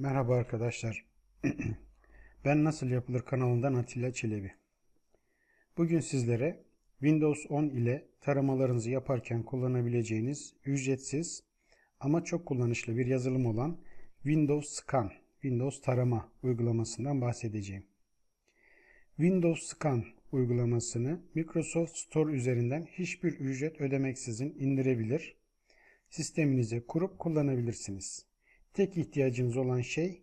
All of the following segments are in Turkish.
Merhaba arkadaşlar. ben Nasıl Yapılır kanalından Atilla Çelebi. Bugün sizlere Windows 10 ile taramalarınızı yaparken kullanabileceğiniz ücretsiz ama çok kullanışlı bir yazılım olan Windows Scan, Windows tarama uygulamasından bahsedeceğim. Windows Scan uygulamasını Microsoft Store üzerinden hiçbir ücret ödemeksizin indirebilir, sisteminize kurup kullanabilirsiniz. Tek ihtiyacınız olan şey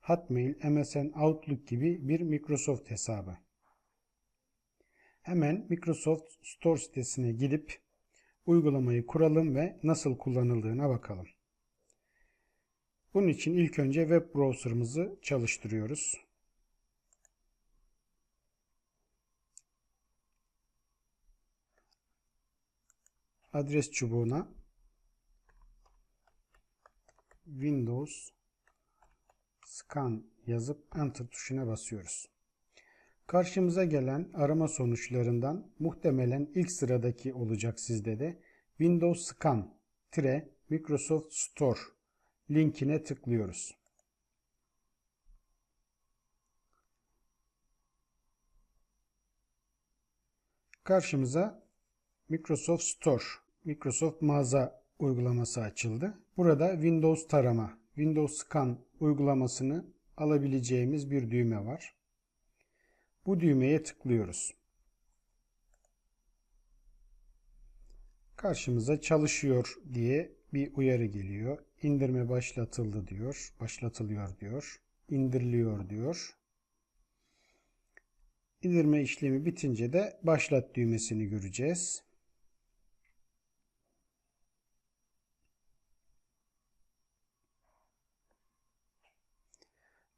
Hotmail, MSN, Outlook gibi bir Microsoft hesabı. Hemen Microsoft Store sitesine gidip uygulamayı kuralım ve nasıl kullanıldığına bakalım. Bunun için ilk önce web browser'ımızı çalıştırıyoruz. Adres çubuğuna Windows Scan yazıp Enter tuşuna basıyoruz. Karşımıza gelen arama sonuçlarından muhtemelen ilk sıradaki olacak sizde de Windows Scan tire Microsoft Store linkine tıklıyoruz. Karşımıza Microsoft Store, Microsoft mağaza uygulaması açıldı. Burada Windows tarama, Windows Scan uygulamasını alabileceğimiz bir düğme var. Bu düğmeye tıklıyoruz. Karşımıza çalışıyor diye bir uyarı geliyor. İndirme başlatıldı diyor. Başlatılıyor diyor. İndiriliyor diyor. İndirme işlemi bitince de başlat düğmesini göreceğiz.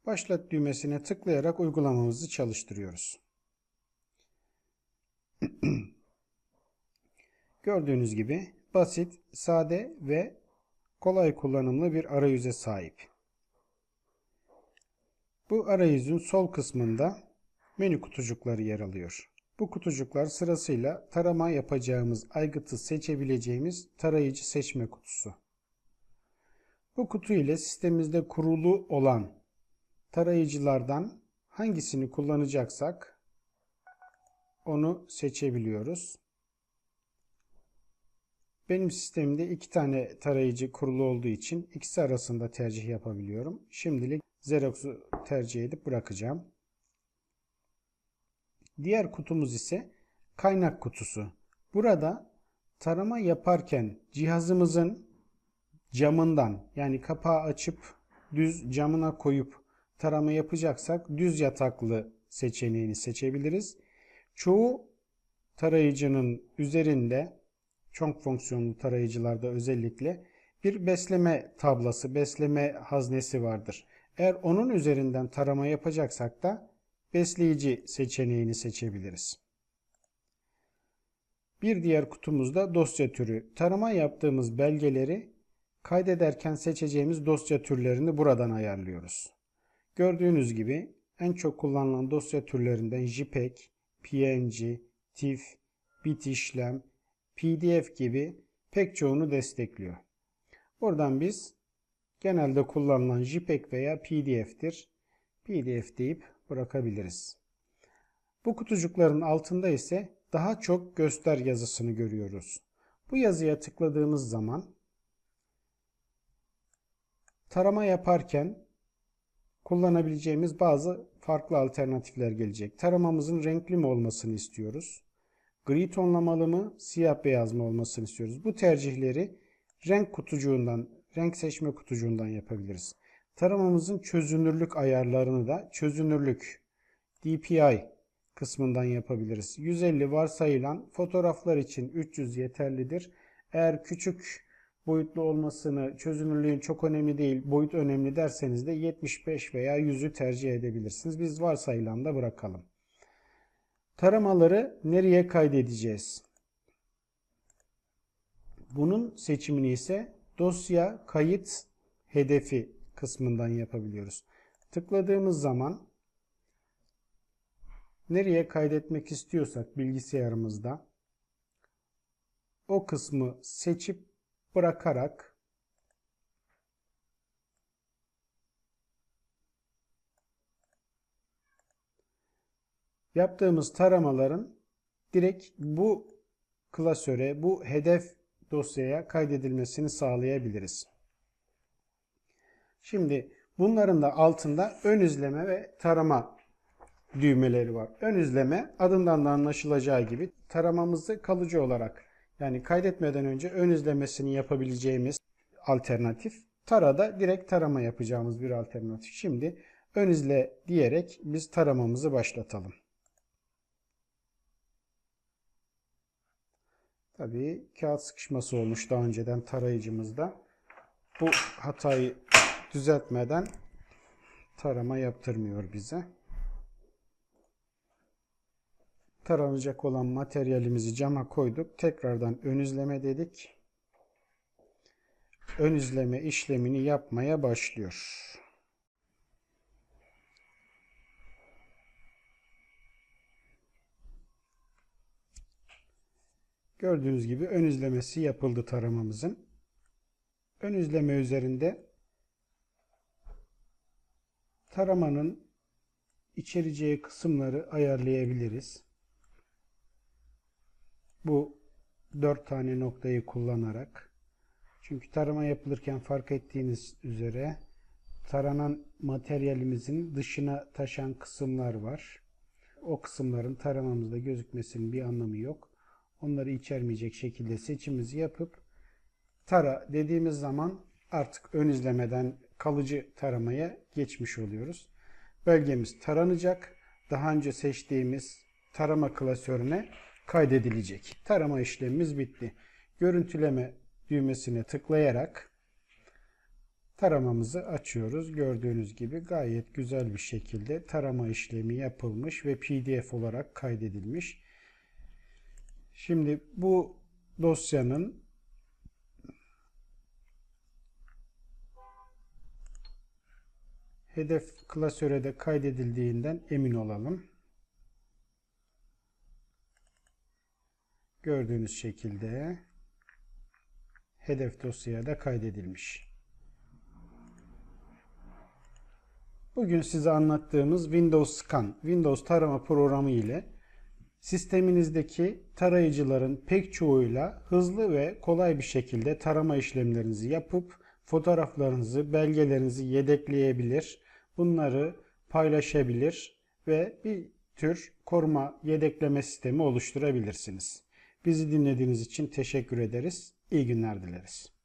Başlat düğmesine tıklayarak uygulamamızı çalıştırıyoruz. Gördüğünüz gibi basit, sade ve kolay kullanımlı bir arayüze sahip. Bu arayüzün sol kısmında menü kutucukları yer alıyor. Bu kutucuklar sırasıyla tarama yapacağımız aygıtı seçebileceğimiz tarayıcı seçme kutusu. Bu kutu ile sistemimizde kurulu olan tarayıcılardan hangisini kullanacaksak onu seçebiliyoruz. Benim sistemimde iki tane tarayıcı kurulu olduğu için ikisi arasında tercih yapabiliyorum. Şimdilik Xerox'u tercih edip bırakacağım. Diğer kutumuz ise kaynak kutusu. Burada tarama yaparken cihazımızın camından yani kapağı açıp düz camına koyup tarama yapacaksak düz yataklı seçeneğini seçebiliriz. Çoğu tarayıcının üzerinde çok fonksiyonlu tarayıcılarda özellikle bir besleme tablası, besleme haznesi vardır. Eğer onun üzerinden tarama yapacaksak da besleyici seçeneğini seçebiliriz. Bir diğer kutumuzda dosya türü. Tarama yaptığımız belgeleri kaydederken seçeceğimiz dosya türlerini buradan ayarlıyoruz. Gördüğünüz gibi en çok kullanılan dosya türlerinden JPEG, PNG, TIFF, bit işlem, PDF gibi pek çoğunu destekliyor. Buradan biz genelde kullanılan JPEG veya PDF'tir. PDF deyip bırakabiliriz. Bu kutucukların altında ise daha çok göster yazısını görüyoruz. Bu yazıya tıkladığımız zaman tarama yaparken kullanabileceğimiz bazı farklı alternatifler gelecek. Taramamızın renkli mi olmasını istiyoruz? Gri tonlamalı mı, siyah beyaz mı olmasını istiyoruz? Bu tercihleri renk kutucuğundan, renk seçme kutucuğundan yapabiliriz. Taramamızın çözünürlük ayarlarını da çözünürlük DPI kısmından yapabiliriz. 150 varsayılan fotoğraflar için 300 yeterlidir. Eğer küçük boyutlu olmasını, çözünürlüğün çok önemli değil, boyut önemli derseniz de 75 veya 100'ü tercih edebilirsiniz. Biz varsayılan da bırakalım. Taramaları nereye kaydedeceğiz? Bunun seçimini ise dosya kayıt hedefi kısmından yapabiliyoruz. Tıkladığımız zaman nereye kaydetmek istiyorsak bilgisayarımızda o kısmı seçip bırakarak yaptığımız taramaların direkt bu klasöre, bu hedef dosyaya kaydedilmesini sağlayabiliriz. Şimdi bunların da altında ön izleme ve tarama düğmeleri var. Ön izleme adından da anlaşılacağı gibi taramamızı kalıcı olarak yani kaydetmeden önce ön izlemesini yapabileceğimiz alternatif. Tarada direkt tarama yapacağımız bir alternatif. Şimdi ön izle diyerek biz taramamızı başlatalım. Tabii kağıt sıkışması olmuş daha önceden tarayıcımızda. Bu hatayı düzeltmeden tarama yaptırmıyor bize. Taranacak olan materyalimizi cama koyduk. Tekrardan ön izleme dedik. Ön izleme işlemini yapmaya başlıyor. Gördüğünüz gibi ön izlemesi yapıldı taramamızın. Ön izleme üzerinde taramanın içereceği kısımları ayarlayabiliriz. Bu dört tane noktayı kullanarak. Çünkü tarama yapılırken fark ettiğiniz üzere taranan materyalimizin dışına taşan kısımlar var. O kısımların taramamızda gözükmesinin bir anlamı yok. Onları içermeyecek şekilde seçimimizi yapıp tara dediğimiz zaman artık ön izlemeden kalıcı taramaya geçmiş oluyoruz. Bölgemiz taranacak. Daha önce seçtiğimiz tarama klasörüne kaydedilecek. Tarama işlemimiz bitti. Görüntüleme düğmesine tıklayarak taramamızı açıyoruz. Gördüğünüz gibi gayet güzel bir şekilde tarama işlemi yapılmış ve PDF olarak kaydedilmiş. Şimdi bu dosyanın hedef klasörede kaydedildiğinden emin olalım. Gördüğünüz şekilde hedef dosyaya da kaydedilmiş. Bugün size anlattığımız Windows Scan, Windows tarama programı ile sisteminizdeki tarayıcıların pek çoğuyla hızlı ve kolay bir şekilde tarama işlemlerinizi yapıp fotoğraflarınızı, belgelerinizi yedekleyebilir, bunları paylaşabilir ve bir tür koruma yedekleme sistemi oluşturabilirsiniz. Bizi dinlediğiniz için teşekkür ederiz. İyi günler dileriz.